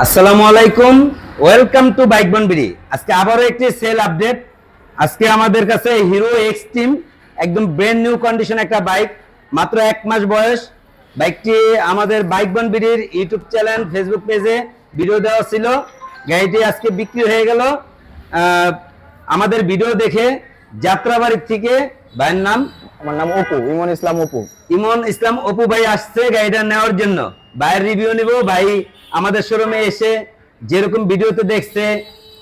আসসালামু আলাইকুম welcome to bike বনবিড়ি আজকে আবারও একটি সেল আপডেট। আজকে আমাদের কাছে হিরো এক্স টিম একদম ব্র্যান্ড নিউ কন্ডিশন একটা বাইক মাত্র এক মাস বয়স। বাইকটি আমাদের বাইক বনবিড়ির ইউটিউব চ্যানেল ফেসবুক পেজে ভিডিও দেওয়া ছিল। গাড়িটি আজকে বিক্রি হয়ে গেল। আমাদের ভিডিও দেখে যাত্রাবাড়ির থেকে ভাইয়ের নাম? আমার নাম অপু ইমন ইসলাম অপু। ইমন ইসলাম অপু ভাই আসছে গাড়িটা নেওয়ার জন্য। ভাইয়ের রিভিউ নিব। ভাই আমাদের শোরুমে এসে যেরকম ভিডিওতে দেখছে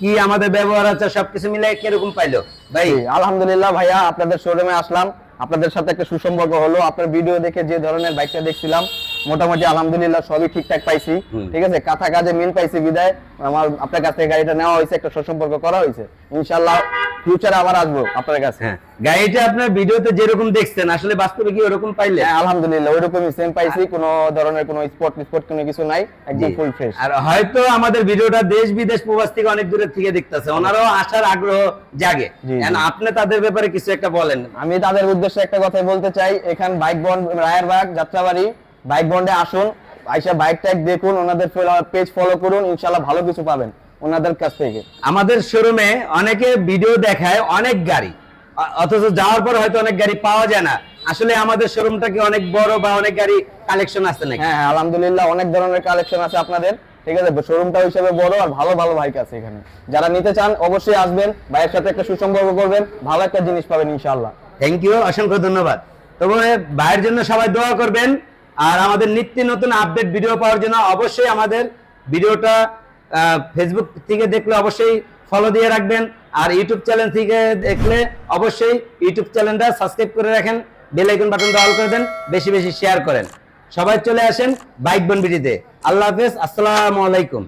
কি আমাদের ব্যবহার আছে সবকিছু মিলে কীরকম পাইলো? ভাই আলহামদুলিল্লাহ ভাইয়া আপনাদের শোরুমে আসলাম। আপনাদের সাথে একটা সুসম্পর্ক হলো। আপনার ভিডিও দেখে যে ধরনের বাইকটা দেখছিলাম মোটামুটি আলহামদুলিল্লাহ সবই ঠিকঠাক পাইছি। ঠিক আছে কাঁথা কাজে মিল পাইছি বিদায়। আমার আপনার কাছ থেকে গাড়িটা নেওয়া হয়েছে একটা সুসম্পর্ক করা হয়েছে। ইনশাল্লাহ ফিউচারে আবার আসব আপনার কাছে। হ্যাঁ গাড়িটা আপনার ভিডিওতে যেরকম দেখছেন আসলে বাস্তবে কি ওরকম পাইলে? হ্যাঁ আলহামদুলিল্লাহ ওইরকমই সেম পাইছি কোনো ধরনের কোনো স্পট স্পট কোনো কিছু নাই একদম ফুল ফ্রেশ আর হয়তো আমাদের ভিডিওটা দেশ বিদেশ প্রবাস থেকে অনেক দূরের থেকে দেখতেছে ওনারাও আসার আগ্রহ জাগে। আপনি তাদের ব্যাপারে কিছু একটা বলেন। আমি তাদের উদ্দেশ্যে একটা কথা বলতে চাই এখান bike bond Rayerbag Jatrabari bike বন্ডে আসুন আইসা বাইক ট্যাগ দেখুন ওনাদের পেজ ফলো করুন ইনশাল্লাহ ভালো কিছু পাবেন। ওনাদের কাছ থেকে। আমাদের শোরুমে অনেকে ভিডিও দেখায় অনেক গাড়ি। অথচ যাওয়ার পর হয়তো অনেক গাড়ি পাওয়া যায় না। আসলে আমাদের শোরুমটা কি অনেক বড় বা অনেক গাড়ি কালেকশন আছে নাকি? হ্যাঁ হ্যাঁ আলহামদুলিল্লাহ অনেক ধরনের কালেকশন আছে আপনাদের। ঠিক আছে শোরুমটা হিসেবে বড় আর ভালো ভালো বাইক আছে এখানে। যারা নিতে চান অবশ্যই আসবেন ভাইয়ের সাথে একটা সুসম্পর্ক করবেন। ভালো একটা জিনিস পাবেন ইনশাল্লাহ থ্যাংক ইউ অসংখ্য ধন্যবাদ। তবে ভাইয়ের জন্য সবাই দোয়া করবেন। আর আমাদের নিত্য নতুন আপডেট ভিডিও পাওয়ার জন্য অবশ্যই আমাদের ভিডিওটা ফেসবুক থেকে দেখলে অবশ্যই ফলো দিয়ে রাখবেন আর ইউটিউব চ্যানেল থেকে দেখলে অবশ্যই ইউটিউব চ্যানেলটা সাবস্ক্রাইব করে রাখেন বেল আইকন বাটনটা করে দেন, বেশি বেশি শেয়ার করেন। সবাই চলে আসেন বাইক বনবিটিতে। আল্লাহ হাফেজ, আসসালামু আলাইকুম।